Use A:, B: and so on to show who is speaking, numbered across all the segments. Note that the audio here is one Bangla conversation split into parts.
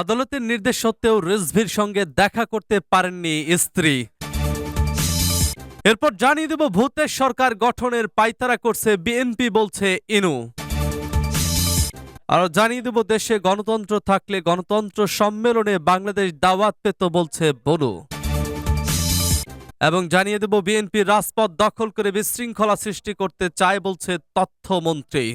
A: আদালতের নির্দেশ সত্ত্বেও রিজভির সঙ্গে দেখা করতে পারেননি স্ত্রী। এরপর জানিয়ে দেব ভূতের সরকার গঠনের পাইতারা করছে বিএনপি বলছে ইনু। আর জানিয়ে দেব দেশে গণতন্ত্র থাকলে গণতন্ত্র সম্মেলনে বাংলাদেশ দাওয়াত পেত বলছে বলু এবং জানিয়ে দেব বিএনপি রাজপথ দখল করে বিশৃঙ্খলা সৃষ্টি করতে চায় বলছে তথ্যমন্ত্রী।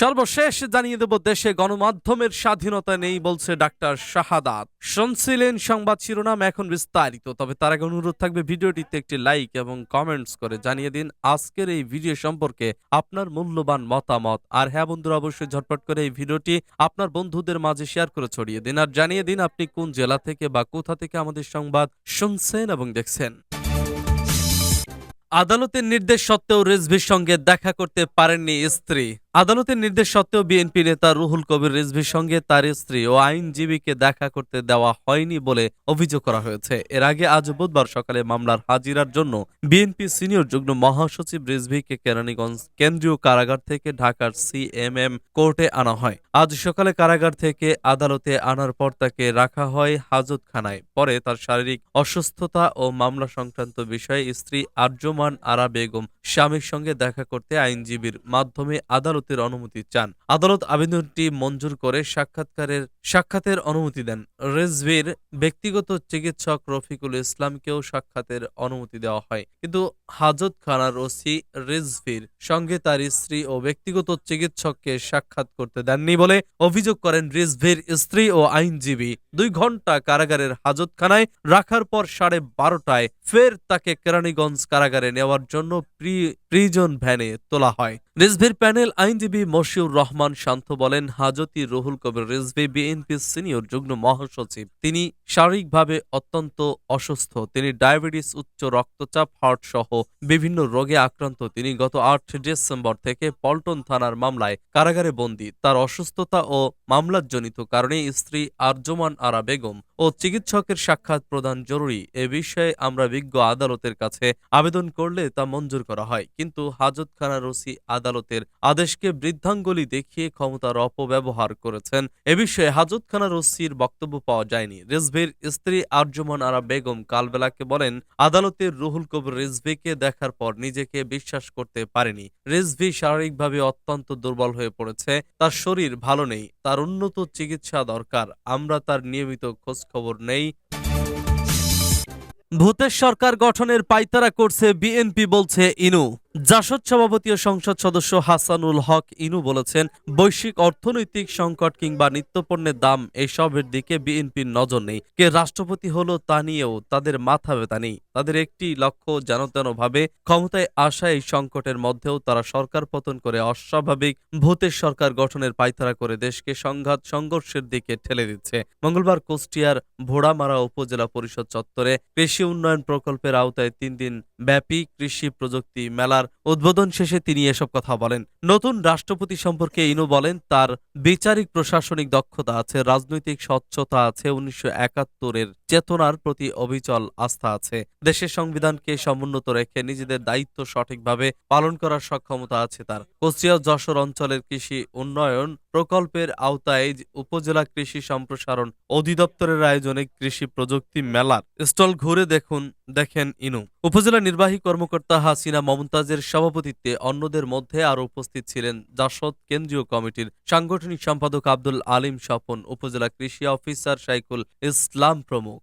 A: সর্বশেষ জানিয়ে দেব, দেশে গণমাধ্যমের স্বাধীনতা নেই বলছে ডাক্তার শাহাদাত। শুনছিলেন সংবাদ শিরোনাম, এখন বিস্তারিত। তবে তার আগে অনুরোধ থাকবে, ভিডিওটিতে একটি লাইক এবং কমেন্টস করে জানিয়ে দিন, আজকের এই ভিডিও সম্পর্কে আপনার মূল্যবান মতামত। আর হ্যাঁ বন্ধুরা, অবশ্যই ঝটপট করে এই ভিডিওটি আপনার বন্ধুদের মাঝে শেয়ার করে ছড়িয়ে দিন। আর জানিয়ে দিন, আপনি কোন জেলা থেকে বা কোথা থেকে আমাদের সংবাদ শুনছেন এবং দেখছেন। আদালতের নির্দেশ সত্ত্বেও রিজভির সঙ্গে দেখা করতে পারেননি স্ত্রী। আদালতের নির্দেশ সত্ত্বেও বিএনপি নেতা রুহুল কবির রিজভির সঙ্গে তার স্ত্রী ও আইনজীবীকে দেখা করতে দেওয়া হয়নি বলে অভিযোগ করা হয়েছে। এর আগে আজ বুধবার সকালে মামলার হাজিরার জন্য বিএনপি সিনিয়র যুগ্ম মহাসচিব রিজভিকে কেরানীগঞ্জ কেন্দ্রীয় কারাগার থেকে ঢাকার সিএমএম কোর্টে আনা হয়। আজ সকালে কারাগার থেকে আদালতে আনার পর তাকে রাখা হয় হাজতখানায়। পরে তার শারীরিক অসুস্থতা ও মামলা সংক্রান্ত বিষয়ে স্ত্রী আর্যমান আরা বেগম স্বামীর সঙ্গে দেখা করতে আইনজীবীর মাধ্যমে আদালতের অনুমতি চান। আদালত আবেদনটি মঞ্জুর করে সাক্ষাৎকারের, সাক্ষাতের অনুমতি দেন। রেজভির ব্যক্তিগত চিকিৎসক রফিকুল ইসলামকেও সাক্ষাতের অনুমতি দেওয়া হয়। কিন্তু হাজতখানার ওসি রিজভির সঙ্গে তার স্ত্রী ও ব্যক্তিগত চিকিৎসককে সাক্ষাৎ করতে দেননি বলে অভিযোগ করেন রিজভির স্ত্রী ও আইনজীবী। দুই ঘণ্টা কারাগারের হাজতখানায় রাখার পর সাড়ে বারোটায় ফের তাকে কেরানীগঞ্জ কারাগারে নেওয়ার জন্য প্রি- প্রিজন ভ্যানে তোলা হয়। রিজভির প্যানেল আইনজীবী মশিউর রহমান শান্ত বলেন, হাজতি রুহুল কবির রিজভি বিএনপির সিনিয়র যুগ্ম মহাসচিব। তিনি শারীরিকভাবে অত্যন্ত অসুস্থ। তিনি ডায়াবেটিস, উচ্চ রক্তচাপ হার্ট সহ বিভিন্ন রোগে আক্রান্ত। তিনি গত আট ডিসেম্বর থেকে পল্টন থানার মামলায় কারাগারে বন্দী। তার অসুস্থতা ও মামলাজনিত কারণে স্ত্রী আরজমান আরা বেগম ও চিকিৎসকের সাক্ষাৎ প্রদান জরুরি। এ বিষয়ে আমরা বিজ্ঞ আদালতের কাছে আবেদন করলে তা মঞ্জুর করা হয়। কিন্তু হাজতখানার ওসি আদালতের আদেশকে বৃদ্ধাঙ্গুলি দেখিয়ে ক্ষমতার অপব্যবহার করেছেন। এ বিষয়ে হাজতখানার ওসির বক্তব্য পাওয়া যায়নি। রিজভির স্ত্রী আরজমান আরা বেগম কালবেলাকে বলেন, আদালতের রুহুল কবির রিজভিকে দেখার পর নিজেকে বিশ্বাস করতে পারেনি। রিজভি শারীরিকভাবে অত্যন্ত দুর্বল হয়ে পড়েছে। তার শরীর ভালো নেই। তার উন্নত চিকিৎসা দরকার। আমরা তার নিয়মিত খোঁজখবর নেই। ভূতের সরকার গঠনের পাইতারা করছে বিএনপি বলছে ইনু। জাসদ সভাপতি ও সংসদ সদস্য হাসানুল হক ইনু বলেছেন, বৈশ্বিক অর্থনৈতিক সংকট কিংবা নিত্যপণ্যের দাম এসবের দিকে বিএনপির নজর নেই। কে রাষ্ট্রপতি হলো তা নিয়েও তাদের মাথা ব্যথা নেই। তাদের একটি লক্ষ্য যেন তেন ভাবে ক্ষমতায় আসা এই সংকটের মধ্যেও তারা সরকার পতন করে অস্বাভাবিক ভূতের সরকার গঠনের পাইতারা করে দেশকে সংঘাত সংঘর্ষের দিকে ঠেলে দিচ্ছে। মঙ্গলবার কুষ্টিয়ার ভোড়ামারা উপজেলা পরিষদ চত্বরে কৃষি উন্নয়ন প্রকল্পের আওতায় তিন দিন ব্যাপী কৃষি প্রযুক্তি মেলার উদ্বোধন শেষে তিনি এসব কথা বলেন। নতুন রাষ্ট্রপতি সম্পর্কে ইনু বলেন, তার বিচারিক প্রশাসনিক দক্ষতা আছে, রাজনৈতিক স্বচ্ছতা আছে, উনিশশো একাত্তরের চেতনার প্রতি অবিচল আস্থা আছে। দেশের সংবিধানকে সমুন্নত রেখে নিজেদের দায়িত্ব সঠিকভাবে পালন করার সক্ষমতা আছে তার। কোচিয়া যশোর অঞ্চলের কৃষি উন্নয়ন প্রকল্পের আওতায় উপজেলা কৃষি সম্প্রসারণ অধিদপ্তরের আয়োজনে কৃষি প্রযুক্তি মেলার স্টল ঘুরে দেখুন, দেখেন ইনু। উপজেলা নির্বাহী কর্মকর্তা হাসিনা মমতাজের সভাপতিত্বে অন্যদের মধ্যে আরও উপস্থিত ছিলেন জাসদ কেন্দ্রীয় কমিটির সাংগঠনিক সম্পাদক আব্দুল আলিম স্বপন, উপজেলা কৃষি অফিসার সাইকুল ইসলাম প্রমুখ।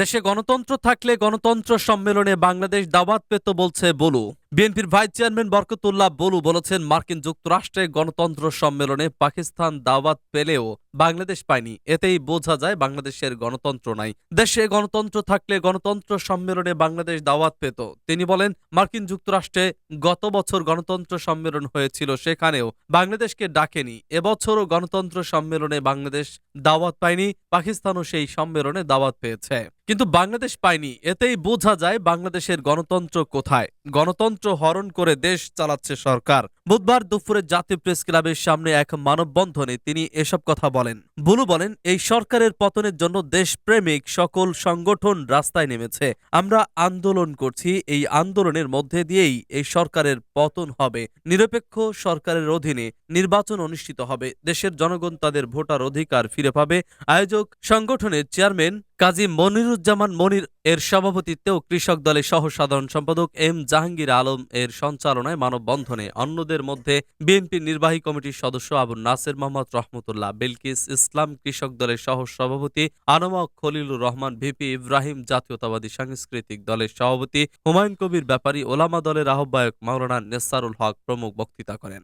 A: দেশে গণতন্ত্র থাকলে গণতন্ত্র সম্মেলনে বাংলাদেশ দাওয়াত পেত বলছে বলু। বিএনপির ভাইস চেয়ারম্যান বরকতুল্লাহ বলু বলেছেন, মার্কিন যুক্তরাষ্ট্রে গণতন্ত্র সম্মেলনে পাকিস্তান দাওয়াত পেলেও বাংলাদেশ পায়নি। এতেই বোঝা যায় বাংলাদেশের গণতন্ত্র নাই। দেশে গণতন্ত্র থাকলে গণতন্ত্র সম্মেলনে বাংলাদেশ দাওয়াত পেত। তিনি বলেন, মার্কিন যুক্তরাষ্ট্রে গত বছর গণতন্ত্র সম্মেলন হয়েছিল, সেখানেও বাংলাদেশকে ডাকেনি। এবছরও গণতন্ত্র সম্মেলনে বাংলাদেশ দাওয়াত পায়নি, পাকিস্তানও সেই সম্মেলনে দাওয়াত পেয়েছে। কিন্তু বাংলাদেশ পায়নি। এতেই বোঝা যায় বাংলাদেশের গণতন্ত্র কোথায়। গণতন্ত্র হরণ করে দেশ চালাচ্ছে সরকার। বুধবার দুপুরে জাতীয় প্রেস ক্লাবের সামনে এক মানববন্ধনে তিনি এসব কথা বলেন। বুলু বলেন, এই সরকারের পতনের জন্য দেশপ্রেমিক সকল সংগঠন রাস্তায় নেমেছে। আমরা আন্দোলন করছি, এই আন্দোলনের মধ্যে দিয়েই এই সরকারের পতন হবে। নিরপেক্ষ সরকারের অধীনে নির্বাচন অনুষ্ঠিত হবে। দেশের জনগণ তাদের ভোটার অধিকার ফিরে পাবে। আয়োজক সংগঠনের চেয়ারম্যান কাজী মনিরুজ্জামান মনির এর সভাপতিত্বেও কৃষক দলের সহ সাধারণ সম্পাদক এম জাহাঙ্গীর আলম এর সঞ্চালনায় মানববন্ধনে অন্যদের মধ্যে বিএনপির নির্বাহী কমিটির সদস্য আবু নাসের মোহাম্মদ রহমতুল্লাহ, বিলকিস ইসলাম কৃষক দলের সহ সভাপতি আনোমা খলিলুর রহমান, ভিপি ইব্রাহিম জাতীয়তাবাদী সাংস্কৃতিক দলের সভাপতি হুমায়ুন কবির ব্যাপারী, ওলামা দলের আহ্বায়ক মাওলানা নেসারুল হক প্রমুখ বক্তৃতা করেন।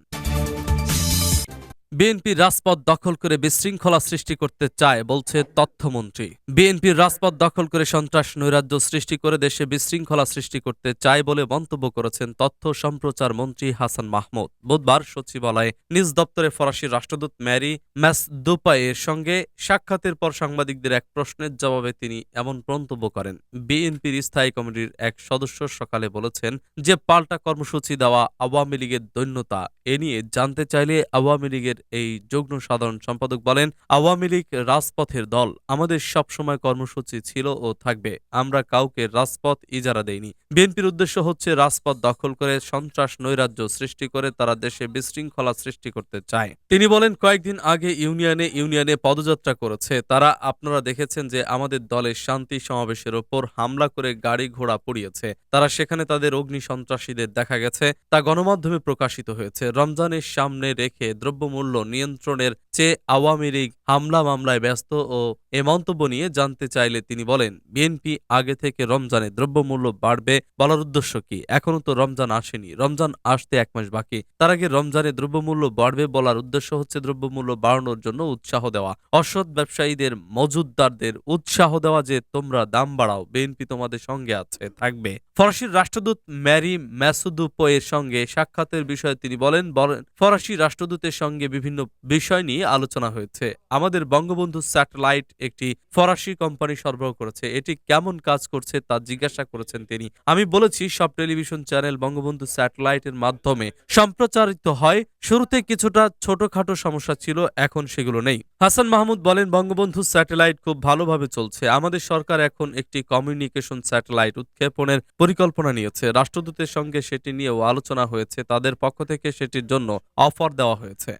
A: বিএনপি রাজপথ দখল করে বিশৃঙ্খলা সৃষ্টি করতে চায়, বলছে তথ্যমন্ত্রী। বিএনপির রাজপথ দখল করে সন্ত্রাস নৈরাজ্য সৃষ্টি করে দেশে বিশৃঙ্খলা সৃষ্টি করতে চায় বলে মন্তব্য করেছেন তথ্য সম্প্রচার মন্ত্রী হাসান মাহমুদ। বুধবার সচিবালয়ে নিজ দপ্তরে ফরাসি রাষ্ট্রদূত ম্যারি ম্যাসদুপায়ের সঙ্গে সাক্ষাতের পর সাংবাদিকদের এক প্রশ্নের জবাবে তিনি এমন মন্তব্য করেন। বিএনপির স্থায়ী কমিটির এক সদস্য সকালে বলেছেন যে পাল্টা কর্মসূচি দেওয়া আওয়ামী লীগের দৈন্যতা, এ নিয়ে জানতে চাইলে আওয়ামী লীগের এই যুগ্ম সাধারণ সম্পাদক বলেন, আওয়ামী লীগ রাজপথের দল আমাদের সবসময় কর্মসূচি ছিল ও থাকবে। আমরা কাউকে রাজপথ ইজারা দেইনি। বিএনপির উদ্দেশ্য হচ্ছে রাজপথ দখল করে সন্ত্রাস নৈরাজ্য সৃষ্টি করে তারা দেশে বিশৃঙ্খলা সৃষ্টি করতে চায়। তিনি বলেন, কয়েকদিন আগে ইউনিয়নে ইউনিয়নে পদযাত্রা করেছে। তারা, আপনারা দেখেছেন যে আমাদের দলের শান্তি সমাবেশের ওপর হামলা করে গাড়ি ঘোড়া পুড়িয়েছে। তারা সেখানে তাদের অগ্নি সন্ত্রাসীদের দেখা গেছে। তা গণমাধ্যমে প্রকাশিত হয়েছে। রমজানের সামনে রেখে দ্রব্যমূল্য নিয়ন্ত্রণের চেয়ে আওয়ামী লীগ হামলা মামলায় ব্যস্ত ও এ মন্তব্য নিয়ে জানতে চাইলে তিনি বলেন, বিএনপি আগে থেকে রমজানে দ্রব্যমূল্য বাড়বে বলার উদ্দেশ্য কি? এখনও তো রমজান আসেনি। রমজান আসতে এক মাস বাকি। তার আগে রমজানে দ্রব্যমূল্য বাড়বে বলার উদ্দেশ্য হচ্ছে দ্রব্যমূল্য বাড়ানোর জন্য উৎসাহ দেওয়া। অসৎ ব্যবসায়ীদের মজুদদারদের উৎসাহ দেওয়া যে তোমরা দাম বাড়াও, বিএনপি তোমাদের সঙ্গে আছে, থাকবে। ফরাসির রাষ্ট্রদূত ম্যারি ম্যাসুদুপো এর সঙ্গে সাক্ষাতের বিষয়ে তিনি বলেন বলেন, ফরাসি রাষ্ট্রদূতের সঙ্গে বিভিন্ন বিষয় নিয়ে আলোচনা হয়েছে। আমাদের বঙ্গবন্ধু স্যাটেলাইট একটি ফরাসি কোম্পানি সরবরাহ করেছে। এটি কেমন কাজ করছে তা জিজ্ঞাসা করেছেন তিনি। আমি বলেছি, সব টেলিভিশন চ্যানেল বঙ্গবন্ধু স্যাটেলাইটের মাধ্যমে সম্প্রচারিত হয়। শুরুতে কিছুটা ছোটখাটো সমস্যা ছিল, এখন সেগুলো নেই। হাসান মাহমুদ বলেন, বঙ্গবন্ধু স্যাটেলাইট খুব ভালোভাবে চলছে। আমাদের সরকার এখন একটি কমিউনিকেশন স্যাটেলাইট উৎক্ষেপণের পরিকল্পনা নিয়েছে। রাষ্ট্রদূতের সঙ্গে সেটি নিয়েও আলোচনা হয়েছে। তাদের পক্ষ থেকে সেটির জন্য অফার দেওয়া হয়েছে।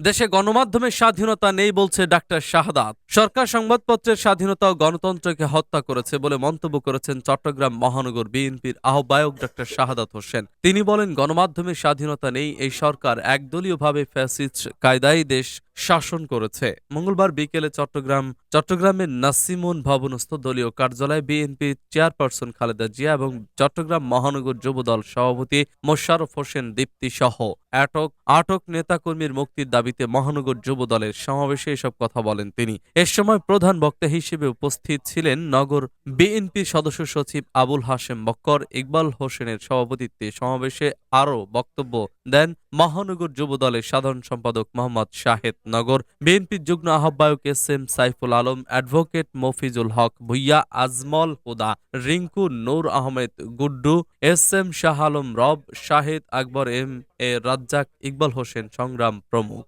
A: দেশে গণমাধ্যমের স্বাধীনতা নেই বলছে ডাক্তার শাহাদাত। সরকার সংবাদপত্রের স্বাধীনতা ও গণতন্ত্রকে হত্যা করেছে বলে মন্তব্য করেছেন চট্টগ্রাম মহানগর বিএনপির আহ্বায়ক ডাক্তার শাহাদাত হোসেন। তিনি বলেন, গণমাধ্যমের স্বাধীনতা নেই, এই সরকার একদলীয়ভাবে ফ্যাসিস্ট কায়দায় দেশ শাসন করেছে। মঙ্গলবার বিকেলে চট্টগ্রাম চট্টগ্রামের নাসিমুন ভবনস্থ দলীয় কার্যালয়ে বিএনপি চেয়ারপারসন খালেদা জিয়া এবং চট্টগ্রাম মহানগর যুবদল সভাপতি মোশাররফ হোসেন দীপ্তি সহ আটক আটক নেতাকর্মীর মুক্তির দাবিতে মহানগর যুবদলের সমাবেশে এসব কথা বলেন তিনি। এ সময় প্রধান বক্তা হিসেবে উপস্থিত ছিলেন নগর বিএনপি সদস্য সচিব আবুল হাশেম বক্কর, ইকবাল হোসেনের সভাপতিত্বে সমাবেশে আরও বক্তব্য দেন মহানগর যুবদলের সাধারণ সম্পাদক মোহাম্মদ শাহেদ। নগর বিএনপির যুগ্ম আহ্বায়ক S M Saiful Alam, advocate Mofizul Haque Bhuiyan, Ajmal Huda, Rinku Noor Ahmed Guddu, S M Shah Alam Rob, Shahed Akbar M A Razzak, Iqbal Hossain Sangram প্রমুখ।